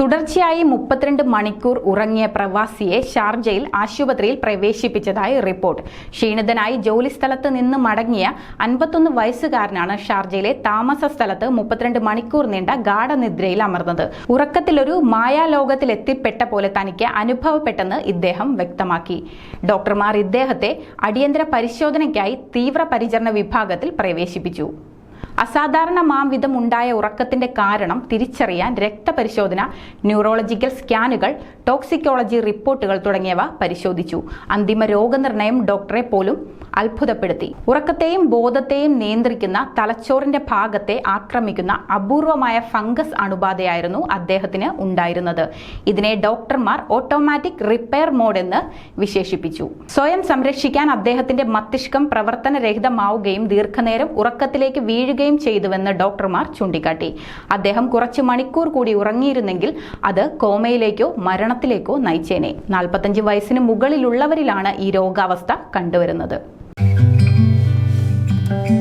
തുടർച്ചയായി മുപ്പത്തിരണ്ട് മണിക്കൂർ ഉറങ്ങിയ പ്രവാസിയെ ഷാർജയിൽ ആശുപത്രിയിൽ പ്രവേശിപ്പിച്ചതായി റിപ്പോർട്ട്. ക്ഷീണിതനായി ജോലിസ്ഥലത്ത് നിന്ന് മടങ്ങിയ അൻപത്തൊന്ന് വയസ്സുകാരനാണ് ഷാർജയിലെ താമസ സ്ഥലത്ത് മുപ്പത്തിരണ്ട് മണിക്കൂർ നീണ്ട ഗാഠനിദ്രയിൽ അമർന്നത്. ഉറക്കത്തിലൊരു മായാലോകത്തിലെത്തിപ്പെട്ട പോലെ തനിക്ക് അനുഭവപ്പെട്ടെന്ന് ഇദ്ദേഹം വ്യക്തമാക്കി. ഡോക്ടർമാർ ഇദ്ദേഹത്തെ അടിയന്തര പരിശോധനയ്ക്കായി തീവ്രപരിചരണ വിഭാഗത്തിൽ പ്രവേശിപ്പിച്ചു. അസാധാരണ മാംവിധം ഉണ്ടായ ഉറക്കത്തിന്റെ കാരണം തിരിച്ചറിയാൻ രക്തപരിശോധന ന്യൂറോളജിക്കൽ സ്കാനുകൾ ടോക്സിക്കോളജി റിപ്പോർട്ടുകൾ തുടങ്ങിയവ പരിശോധിച്ചു. അന്തിമ രോഗനിർണയം ഡോക്ടറെ പോലും അത്ഭുതപ്പെടുത്തി. ഉറക്കത്തെയും ബോധത്തെയും നിയന്ത്രിക്കുന്ന തലച്ചോറിന്റെ ഭാഗത്തെ ആക്രമിക്കുന്ന അപൂർവമായ ഫംഗസ് അണുബാധയായിരുന്നു അദ്ദേഹത്തിന് ഉണ്ടായിരുന്നത്. ഇതിനെ ഡോക്ടർമാർ ഓട്ടോമാറ്റിക് റിപ്പയർ മോഡ് എന്ന് വിശേഷിപ്പിച്ചു. സ്വയം സംരക്ഷിക്കാൻ അദ്ദേഹത്തിന്റെ മസ്തിഷ്കം പ്രവർത്തനരഹിതമാവുകയും ദീർഘനേരം ഉറക്കത്തിലേക്ക് വീഴുകയും ചെയ്തുവെന്ന് ഡോക്ടർമാർ ചൂണ്ടിക്കാട്ടി. അദ്ദേഹം കുറച്ച് മണിക്കൂർ കൂടി ഉറങ്ങിയിരുന്നെങ്കിൽ അത് കോമയിലേക്കോ മരണത്തിലേക്കോ നയിച്ചേനെ. നാൽപ്പത്തഞ്ച് വയസ്സിന് മുകളിലുള്ളവരിലാണ് ഈ രോഗാവസ്ഥ കണ്ടുവരുന്നത്. Thank you.